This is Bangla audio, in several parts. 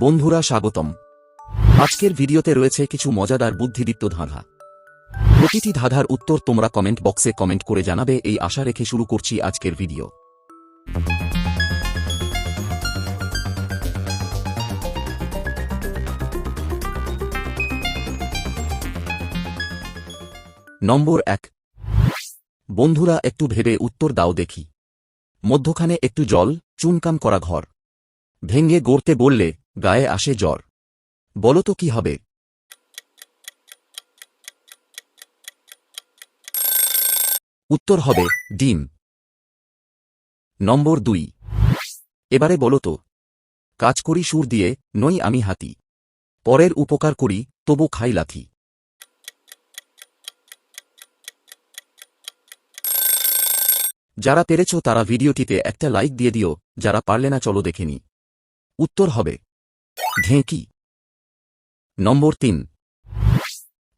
বন্ধুরা স্বাগতম। আজকের ভিডিওতে রয়েছে কিছু মজাদার বুদ্ধিদীপ্ত ধাঁধা। প্রতিটি ধাঁধার উত্তর তোমরা কমেন্ট বক্সে কমেন্ট করে জানাবে, এই আশা রেখে শুরু করছি আজকের ভিডিও। নম্বর এক। বন্ধুরা, একটু ভেবে উত্তর দাও দেখি। মধ্যখানে একটু জল চুনকাম করা ঘর। ভেঙ্গে গড়তে বললে, গায়ে আসে জ্বর। বলো তো কি হবে? উত্তর হবে, ডিম। নম্বর দুই। এবারে বলো তো। কাজ করি সুর দিয়ে, নই আমি হাতি। পরের উপকার করি, তবু খাই লাথি। যারা পেরেছ তারা ভিডিওটিতে একটা লাইক দিয়ে দিও, যারা পারলে না চলো দেখে নি। উত্তর হবে। ঢেঁকি। নম্বর তিন।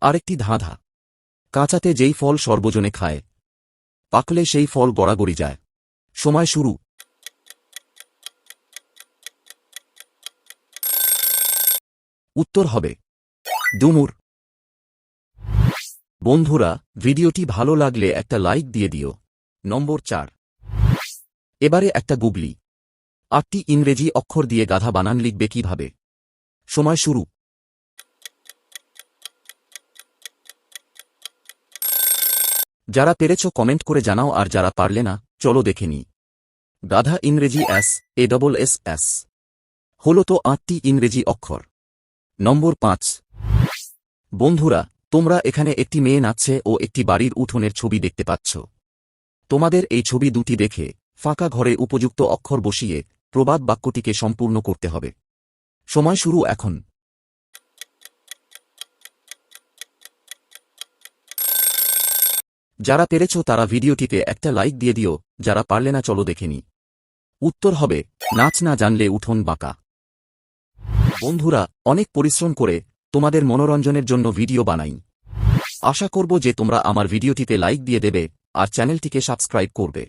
আরেকটি ধাঁধা। কাঁচাতে যেই ফল সর্বজনে খায়, পাকলে সেই ফল গড়াগড়ি যায়। সময় শুরু। উত্তর হবে। ডুমুর। বন্ধুরা, ভিডিওটি ভালো লাগলে একটা লাইক দিয়ে দিও। নম্বর চার। এবারে একটা গুগলি। আটটি ইংরেজি অক্ষর দিয়ে গাধা বানান লিখবে কীভাবে? সময় শুরু। যারা পেরেছ কমেন্ট করে জানাও আর যারা পারলে না, চলো দেখে নি গাধা ইংরেজি S, A double S S. হল তো আটটি ইংরেজি অক্ষর। নম্বর পাঁচ। বন্ধুরা, তোমরা এখানে একটি মেয়ে নাচছে ও একটি বাড়ির উঠোনের ছবি দেখতে পাচ্ছ। তোমাদের এই ছবি দুটি দেখে ফাঁকা ঘরে উপযুক্ত অক্ষর বসিয়ে প্রবাদ বাক্যটিকে সম্পূর্ণ করতে হবে। সময় শুরু এখন। যারা পেরেছ তারা ভিডিওটিতে একটা লাইক দিয়ে দিও, যারা পারলে না চলো দেখে নি। উত্তর হবে, নাচ না জানলে উঠোন বাঁকা। বন্ধুরা, অনেক পরিশ্রম করে তোমাদের মনোরঞ্জনের জন্য ভিডিও বানাই। আশা করব যে তোমরা আমার ভিডিওটিতে লাইক দিয়ে দেবে, আর চ্যানেলটিকে সাবস্ক্রাইব করবে।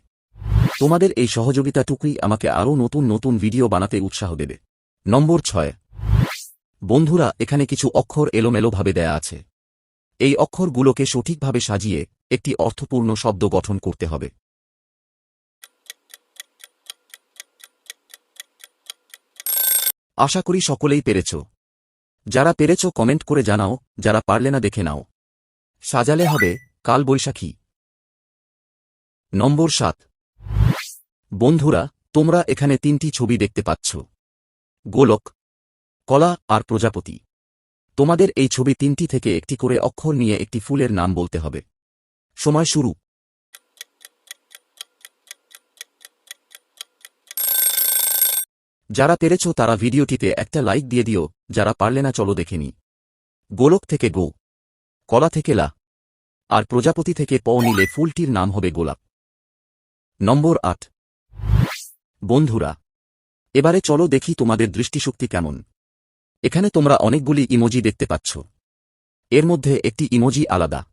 তোমাদের এই সহযোগিতাটুকুই আমাকে আরও নতুন নতুন ভিডিও বানাতে উৎসাহ দেবে। নম্বর ছয়। বন্ধুরা, এখানে কিছু অক্ষর এলোমেলোভাবে দেয়া আছে। এই অক্ষরগুলোকে সঠিকভাবে সাজিয়ে একটি অর্থপূর্ণ শব্দ গঠন করতে হবে। আশা করি সকলেই পেরেছ। যারা পেরেছ, কমেন্ট করে জানাও, যারা পারলে না দেখে নাও। সাজালে হবে কাল বৈশাখী নম্বর সাত। বন্ধুরা, তোমরা এখানে তিনটি ছবি দেখতে পাচ্ছ। গোলক, কলা আর প্রজাপতি। তোমাদের এই ছবি তিনটি থেকে একটি করে অক্ষর নিয়ে একটি ফুলের নাম বলতে হবে। সময় শুরু। যারা পেরেছ তারা ভিডিওটিতে একটা লাইক দিয়ে দিও, যারা পারলে না চলো দেখে নি। গোলক থেকে গো, কলা থেকে লা, আর প্রজাপতি থেকে প নিলে ফুলটির নাম হবে গোলাপ। নম্বর আট। বন্ধুরা, এবারে চলো দেখি তোমাদের দৃষ্টিশক্তি কেমন। এখানে তোমরা অনেকগুলি ইমোজি দেখতে পাচ্ছ। এর মধ্যে একটি ইমোজি আলাদা।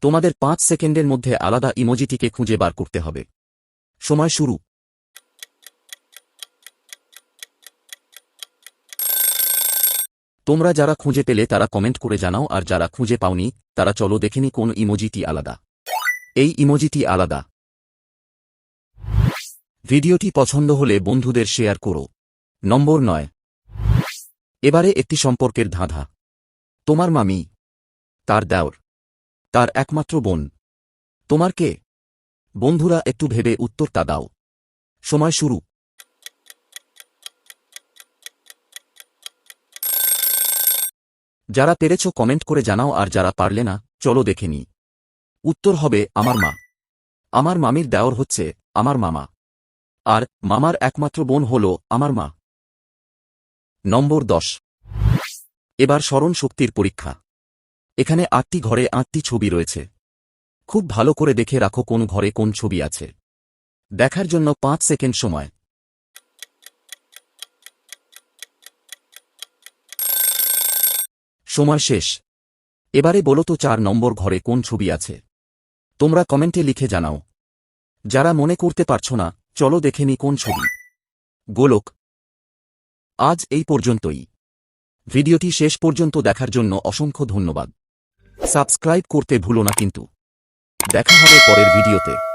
তোমাদের পাঁচ সেকেন্ডের মধ্যে আলাদা ইমোজিটিকে খুঁজে বার করতে হবে। সময় শুরু। তোমরা যারা খুঁজে পেলে তারা কমেন্ট করে জানাও, আর যারা খুঁজে পাওনি, তারা চলো দেখেনি কোন ইমোজিটি আলাদা। এই ইমোজিটি আলাদা। ভিডিওটি পছন্দ হলে বন্ধুদের শেয়ার করো। নম্বর নয়। এবারে একটি সম্পর্কের ধাঁধা। তোমার মামি। তার দেওর। তার একমাত্র বোন। তোমার কে? বন্ধুরা একটু ভেবে উত্তরটা দাও। সময় শুরু। যারা পেরেছ কমেন্ট করে জানাও আর যারা পারলে না, চলো দেখে নি। উত্তর হবে, আমার মা। আমার মামির দেওর হচ্ছে, আমার মামা। আর মামার একমাত্র বোন হল আমার মা। নম্বর দশ। এবার স্মরণ শক্তির পরীক্ষা। এখানে আটটি ঘরে আটটি ছবি রয়েছে। খুব ভালো করে দেখে রাখো কোন ঘরে কোন ছবি আছে। দেখার জন্য পাঁচ সেকেন্ড সময়। সময় শেষ। এবারে বলো তো চার নম্বর ঘরে কোন ছবি আছে। তোমরা কমেন্টে লিখে জানাও। যারা মনে করতে পারছ না চলো দেখে নি কোন ছবি। গোলক। আজ এই পর্যন্তই। ভিডিওটি শেষ পর্যন্ত দেখার জন্য অসংখ্য ধন্যবাদ। সাবস্ক্রাইব করতে ভুলো না কিন্তু। দেখা হবে পরের ভিডিওতে।